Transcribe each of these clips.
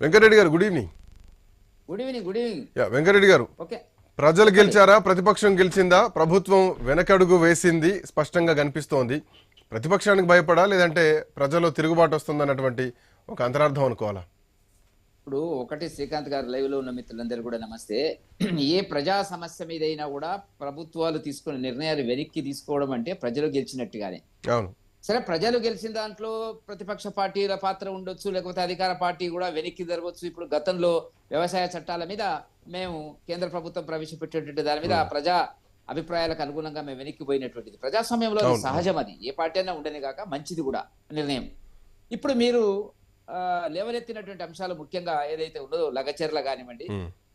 వెంకటరెడ్డి గారు good evening good evening good evening ya Venkatareddy గారు okay ప్రజలు గెలిచారా? ప్రతిపక్షం గెలిచిందా? ప్రభుత్వం వెనకడుగు వేసింది స్పష్టంగా కనిపిస్తోంది. ప్రతిపక్షానికి భయపడా లేదంటే ప్రజల్లో తిరుగుబాటు వస్తుందన్నటువంటి ఒక అంతరార్థం అనుకోవాలా? ఇప్పుడు ఒకటి శ్రీకాంత్ గారు లైవ్లో ఉన్న మిత్రులందరూ కూడా నమస్తే. ఏ ప్రజా సమస్య మీదైనా కూడా ప్రభుత్వాలు తీసుకునే నిర్ణయాలు వెనక్కి తీసుకోవడం అంటే ప్రజలు గెలిచినట్టుగానే. అవును. సరే ప్రజలు గెలిచిన దాంట్లో ప్రతిపక్ష పార్టీల పాత్ర ఉండొచ్చు లేకపోతే అధికార పార్టీ కూడా వెనక్కి జరగవచ్చు ఇప్పుడు గతంలో వ్యవసాయ చట్టాల మీద మేము కేంద్ర ప్రభుత్వం ప్రవేశపెట్టేటువంటి దాని మీద ప్రజా అభిప్రాయాలకు అనుగుణంగా మేము వెనక్కి పోయినటువంటిది. ప్రజాస్వామ్యంలో. సహజం అది ఏ పార్టీ అయినా ఉండని కాక మంచిది కూడా నిర్ణయం. ఇప్పుడు మీరు లేవనెత్తినటువంటి అంశాలు ముఖ్యంగా ఏదైతే ఉన్నదో లగచర్ల కానివ్వండి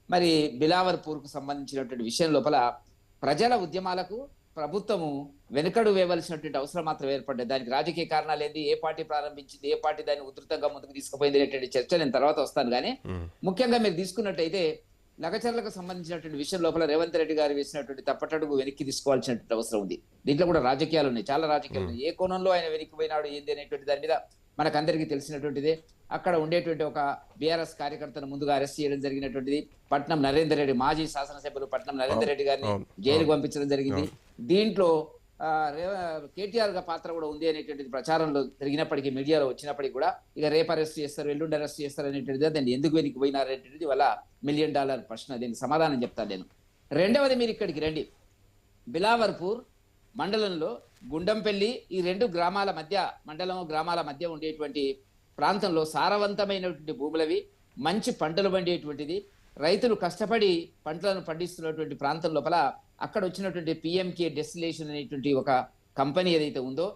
మరి బిలావర్పూర్కు సంబంధించినటువంటి విషయం లోపల ప్రజల ఉద్యమాలకు ప్రభుత్వము వెనుకడు వేయవలసినటువంటి అవసరం మాత్రం ఏర్పడ్డది. దానికి రాజకీయ కారణాలు ఏంది ఏ పార్టీ ప్రారంభించింది? ఏ పార్టీ దాన్ని ఉధృతంగా ముందుకు తీసుకుపోయింది అనేటువంటి చర్చ నేను తర్వాత వస్తాను. కానీ ముఖ్యంగా మీరు తీసుకున్నట్టయితే లగచర్లకు సంబంధించినటువంటి విషయం లోపల రేవంత్ రెడ్డి గారు వేసినటువంటి తప్పటడుగు వెనక్కి తీసుకోవాల్సినటువంటి అవసరం ఉంది. దీంట్లో కూడా రాజకీయాలు ఉన్నాయి. చాలా రాజకీయాలు ఉన్నాయి. ఏ కోణంలో ఆయన వెనక్కి పోయినాడు ఏంది అనేటువంటి దాని మీద మనకందరికీ తెలిసినటువంటిదే. అక్కడ ఉండేటువంటి ఒక బీఆర్ఎస్ కార్యకర్తను ముందుగా అరెస్ట్ చేయడం జరిగినటువంటిది. పట్నం నరేందర్ రెడ్డి మాజీ శాసనసభ్యులు పట్నం నరేందర్ రెడ్డి గారిని జైలుకు పంపించడం జరిగింది. దీంట్లో కేటీఆర్గా పాత్ర కూడా ఉంది అనేటువంటిది ప్రచారంలో జరిగినప్పటికీ మీడియాలో వచ్చినప్పటికీ కూడా. ఇక రేపు అరెస్ట్ చేస్తారు ఎల్లుండి అరెస్ట్ చేస్తారు అనేటువంటిది. దాన్ని ఎందుకు వెనక్కి పోయినారు అనేటువంటిది వల్ల మిలియన్ డాలర్ ప్రశ్న. దీనికి సమాధానం చెప్తాను నేను. రెండవది మీరు ఇక్కడికి రండి. బిలావర్పూర్ మండలంలో గుండంపల్లి ఈ రెండు గ్రామాల మధ్య మండలం గ్రామాల మధ్య ఉండేటువంటి ప్రాంతంలో సారవంతమైనటువంటి భూములవి మంచి పంటలు పండేటువంటిది. రైతులు కష్టపడి పంటలను పండిస్తున్నటువంటి ప్రాంతం లోపల అక్కడ వచ్చినటువంటి పిఎంకే డెస్టిలేషన్ అనేటువంటి ఒక కంపెనీ ఏదైతే ఉందో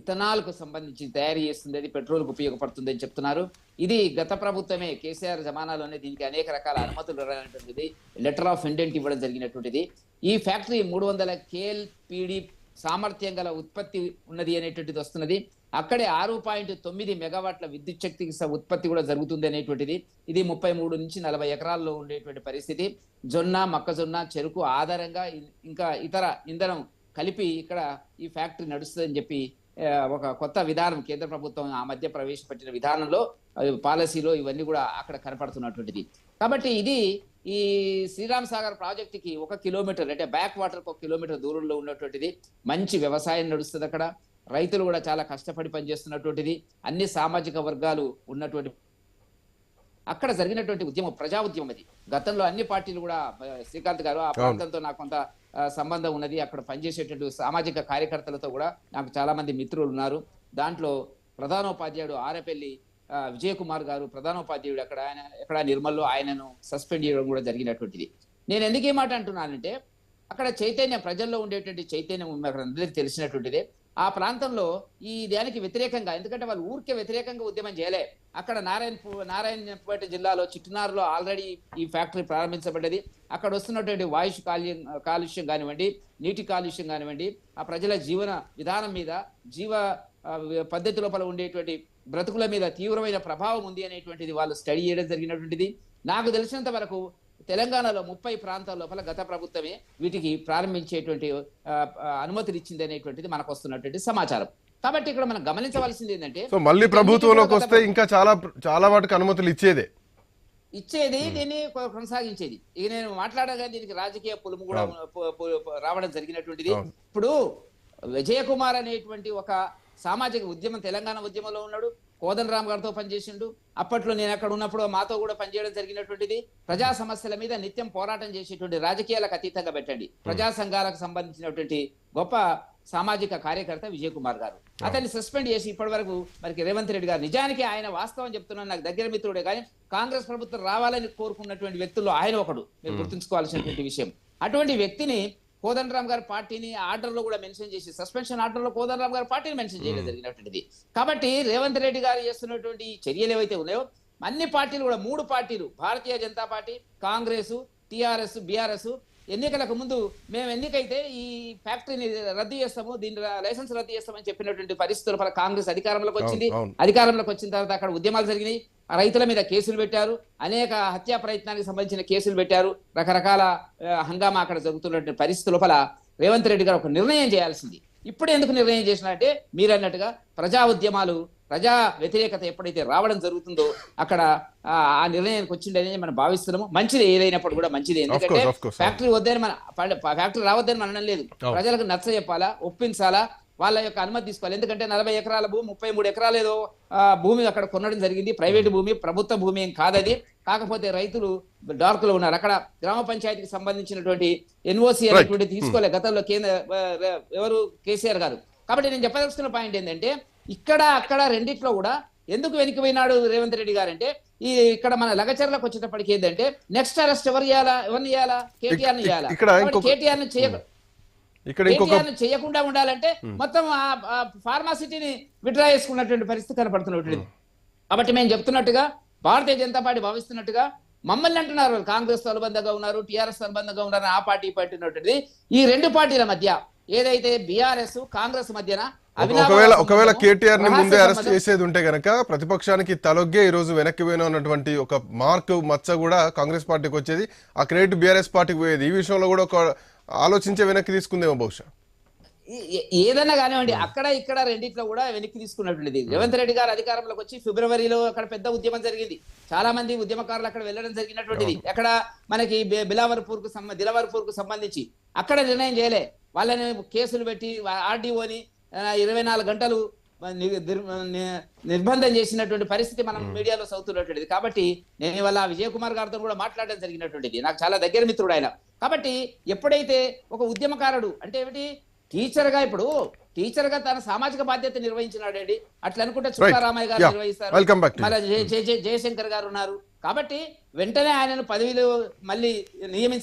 ఇథనాల్కు సంబంధించి తయారు చేస్తుంది అది పెట్రోల్కు ఉపయోగపడుతుంది అని చెప్తున్నారు. ఇది గత ప్రభుత్వమే కేసీఆర్ జమానాలోనే దీనికి అనేక రకాల అనుమతులు ఇవ్వనటువంటిది లెటర్ ఆఫ్ ఇండెంట్ ఇవ్వడం జరిగినటువంటిది. ఈ ఫ్యాక్టరీ మూడు వందల కేఎల్పిడి సామర్థ్యం గల ఉత్పత్తి ఉన్నది అనేటువంటిది వస్తున్నది. అక్కడే ఆరు పాయింట్ తొమ్మిది మెగావాట్ల విద్యుత్ శక్తికి ఉత్పత్తి కూడా జరుగుతుంది అనేటువంటిది. ఇది ముప్పై మూడు నుంచి నలభై ఎకరాల్లో ఉండేటువంటి పరిస్థితి. జొన్న మొక్కజొన్న చెరుకు ఆధారంగా ఇంకా ఇతర ఇంధనం కలిపి ఇక్కడ ఈ ఫ్యాక్టరీ నడుస్తుందని చెప్పి ఒక కొత్త విధానం కేంద్ర ప్రభుత్వం ఆ మధ్య ప్రవేశపెట్టిన విధానంలో పాలసీలో ఇవన్నీ కూడా అక్కడ కనపడుతున్నటువంటిది. కాబట్టి ఇది ఈ శ్రీరామ్ సాగర్ ప్రాజెక్టుకి ఒక కిలోమీటర్ అంటే బ్యాక్ వాటర్ ఒక కిలోమీటర్ దూరంలో ఉన్నటువంటిది. మంచి వ్యవసాయం నడుస్తుంది అక్కడ. రైతులు కూడా చాలా కష్టపడి పనిచేస్తున్నటువంటిది. అన్ని సామాజిక వర్గాలు ఉన్నటువంటి అక్కడ జరిగినటువంటి ఉద్యమం ప్రజా ఉద్యమం అది. గతంలో అన్ని పార్టీలు కూడా శ్రీకాంత్ గారు ఆ ప్రాంతంతో నాకు కొంత సంబంధం ఉన్నది. అక్కడ పనిచేసేటువంటి సామాజిక కార్యకర్తలతో కూడా నాకు చాలా మంది మిత్రులు ఉన్నారు. దాంట్లో ప్రధానోపాధ్యాయుడు ఆరపల్లి విజయ్ కుమార్ గారు ప్రధానోపాధ్యాయుడు అక్కడ ఆయన ఎక్కడ నిర్మల్లో ఆయనను సస్పెండ్ చేయడం కూడా జరిగినటువంటిది. నేను ఎందుకు ఈ మాట అంటున్నానంటే అక్కడ చైతన్యం ప్రజల్లో ఉండేటువంటి చైతన్యం అక్కడ అందరికీ తెలిసినటువంటిదే. ఆ ప్రాంతంలో ఈ దానికి వ్యతిరేకంగా ఎందుకంటే వాళ్ళు ఊరికే వ్యతిరేకంగా ఉద్యమం చేయలే. అక్కడ నారాయణ నారాయణపేట జిల్లాలో చిట్టునారులో ఆల్రెడీ ఈ ఫ్యాక్టరీ ప్రారంభించబడ్డది. అక్కడ వస్తున్నటువంటి వాయుష్ కాలుష్యం కాలుష్యం కానివ్వండి నీటి కాలుష్యం కానివ్వండి ఆ ప్రజల జీవన విధానం మీద జీవ పద్ధతి లోపల ఉండేటువంటి బ్రతుకుల మీద తీవ్రమైన ప్రభావం ఉంది అనేటువంటిది వాళ్ళు స్టడీ చేయడం జరిగినటువంటిది. నాకు తెలిసినంత వరకు తెలంగాణలో ముప్పై ప్రాంతాల లోపల గత ప్రభుత్వమే వీటికి ప్రారంభించేటువంటి అనుమతులు ఇచ్చింది అనేటువంటిది మనకు వస్తున్నటువంటి సమాచారం. కాబట్టి ఇక్కడ మనం గమనించవలసింది ఏంటంటే సో మళ్ళీ ప్రభుత్వంలోకి వస్తే ఇంకా చాలా చాలా వాటికి అనుమతులు ఇచ్చేదే. ఇచ్చేది దీన్ని కొనసాగించేది. ఇక నేను మాట్లాడగా దీనికి రాజకీయ పులుము కూడా రావడం జరిగినటువంటిది. ఇప్పుడు విజయ కుమార్ అనేటువంటి ఒక సామాజిక ఉద్యమం తెలంగాణ ఉద్యమంలో ఉన్నాడు. కోదన్ రామ్ గారితో పనిచేసిండు. అప్పట్లో నేను అక్కడ ఉన్నప్పుడు మాతో కూడా పనిచేయడం జరిగినటువంటిది. ప్రజా సమస్యల మీద నిత్యం పోరాటం చేసేటువంటి రాజకీయాలకు అతీతంగా పెట్టండి. ప్రజా సంఘాలకు సంబంధించినటువంటి గొప్ప సామాజిక కార్యకర్త విజయ్ కుమార్ గారు అతన్ని సస్పెండ్ చేసి ఇప్పటి వరకు మరి రేవంత్ రెడ్డి గారు నిజానికి ఆయన వాస్తవం చెప్తున్నాను. నాకు దగ్గర మిత్రుడే కానీ కాంగ్రెస్ ప్రభుత్వం రావాలని కోరుకున్నటువంటి వ్యక్తుల్లో ఆయన ఒకడు. మీరు గుర్తుంచుకోవాల్సినటువంటి విషయం. అటువంటి వ్యక్తిని కోదండరామ్ గారి పార్టీని ఆర్డర్లో కూడా మెన్షన్ చేసి సస్పెన్షన్ ఆర్డర్లో కోదండరామ్ గారి పార్టీని మెన్షన్ చేయడం జరిగినటువంటిది. కాబట్టి రేవంత్ రెడ్డి గారు చేస్తున్నటువంటి చర్యలు ఏవైతే ఉన్నాయో అన్ని పార్టీలు కూడా మూడు పార్టీలు Bharatiya Janata party Congress TRS BRS ఎన్నికలకు ముందు మేము ఎన్నికైతే ఈ ఫ్యాక్టరీని రద్దు చేస్తాము దీని లైసెన్స్ రద్దు చేస్తామని చెప్పినటువంటి పరిస్థితుల కాంగ్రెస్ అధికారంలోకి వచ్చింది. అధికారంలోకి వచ్చిన తర్వాత అక్కడ ఉద్యమాలు జరిగినాయి. రైతుల మీద కేసులు పెట్టారు. అనేక హత్యా ప్రయత్నానికి సంబంధించిన కేసులు పెట్టారు. రకరకాల హంగామా అక్కడ జరుగుతున్నటువంటి పరిస్థితి లోపల రేవంత్ రెడ్డి గారు ఒక నిర్ణయం చేయాల్సింది. ఇప్పుడు ఎందుకు నిర్ణయం చేసినట్టే మీరు అన్నట్టుగా ప్రజా ఉద్యమాలు ప్రజా వ్యతిరేకత ఎప్పుడైతే రావడం జరుగుతుందో అక్కడ ఆ నిర్ణయానికి వచ్చిండని మనం భావిస్తున్నాము. మంచిది ఏదైనప్పుడు కూడా మంచిది. ఎందుకంటే. ఫ్యాక్టరీ వద్దని మన ఫ్యాక్టరీ రావద్దని మనడం లేదు. ప్రజలకు నచ్చ చెప్పాలా ఒప్పించాలా వాళ్ళ యొక్క అనుమతి తీసుకోవాలి. ఎందుకంటే నలభై ఎకరాల భూమి ముప్పై మూడు ఎకరాలు ఏదో భూమి అక్కడ కొనడం జరిగింది. ప్రైవేట్ భూమి ప్రభుత్వ భూమి ఏం కాదది. కాకపోతే రైతులు డార్క్లో ఉన్నారు. అక్కడ గ్రామ పంచాయతీకి సంబంధించినటువంటి ఎన్ఓసి అనేటువంటి తీసుకోలే గతంలో కేంద్ర ఎవరు? కేసీఆర్ గారు. కాబట్టి నేను చెప్పదలుచుకున్న పాయింట్ ఏంటంటే ఇక్కడ అక్కడ రెండిట్లో కూడా ఎందుకు వెనుకపోయినాడు రేవంత్ రెడ్డి గారు అంటే ఈ ఇక్కడ మన లగచర్లకు వచ్చేటప్పటికి ఏంటంటే నెక్స్ట్ అరెస్ట్ ఎవరు ఇవ్వాలా ఎవరిని ఇవ్వాలా కేటీఆర్ని ఇవ్వాలా కేటీఆర్ని చేయ ఇక్కడ చేయకుండా ఉండాలంటే మొత్తం ఫార్మాసిటీని విడ్రా చేసుకున్నటువంటి పరిస్థితి కనపడుతున్నటువంటి కాబట్టి మేము చెప్తున్నట్టుగా భారతీయ జనతా పార్టీ భావిస్తున్నట్టుగా మమ్మల్ని అంటున్నారు కాంగ్రెస్ అనుబంధంగా ఉన్నారు టిఆర్ఎస్ అనుబంధంగా ఉన్నారు ఆ పార్టీ పార్టీ ఉన్నటువంటిది. ఈ రెండు పార్టీల మధ్య ఏదైతే బీఆర్ఎస్ కాంగ్రెస్ మధ్యన ఒకవేళ ఒకవేళ కేటీఆర్ని ముందే అరెస్ట్ చేసేది ఉంటే గనక ప్రతిపక్షానికి తలొగ్గే ఈ రోజు వెనక్కి పోయిన ఉన్నటువంటి ఒక మార్క్ మచ్చ కూడా కాంగ్రెస్ పార్టీకి వచ్చేది. ఆ క్రెడిట్ బీఆర్ఎస్ పార్టీకి పోయేది. ఈ విషయంలో కూడా ఒక ఆలోచించే వెనక్కి తీసుకుందేమో బహుశా. ఏ- ఏ- ఏదైనా కానివ్వండి అక్కడ ఇక్కడ రెండిట్లో కూడా వెనక్కి తీసుకున్నటువంటిది రేవంత్ రెడ్డి గారు అధికారంలోకి వచ్చి ఫిబ్రవరిలో అక్కడ పెద్ద ఉద్యమం జరిగింది. చాలా మంది ఉద్యమకారులు అక్కడ వెళ్ళడం జరిగినటువంటిది. అక్కడ మనకి బిలావర్పూర్కు సంబంధ దిలవర్పూర్కు సంబంధించి అక్కడ నిర్ణయం చేయలే. వాళ్ళని కేసులు పెట్టి ఆర్డీఓని ఇరవై నాలుగు గంటలు నిర్బంధం చేసినటువంటి పరిస్థితి మనం మీడియాలో చదువుతున్నటువంటిది కాబట్టి నేను ఇవాళ విజయ్ కుమార్ గారితో కూడా మాట్లాడడం జరిగినటువంటిది నాకు చాలా దగ్గర మిత్రుడు ఆయన. కాబట్టి ఎప్పుడైతే ఒక ఉద్యమకారుడు అంటే ఏమిటి? టీచర్గా ఇప్పుడు టీచర్గా తన సామాజిక బాధ్యత నిర్వహించినాడండి అట్లా అనుకుంటే చుక్కారామయ్య గారు. నిర్వహిస్తారు. జయ- జయశంకర్ గారు ఉన్నారు. కాబట్టి వెంటనే ఆయనను పదవిలో మళ్ళీ నియమించాలి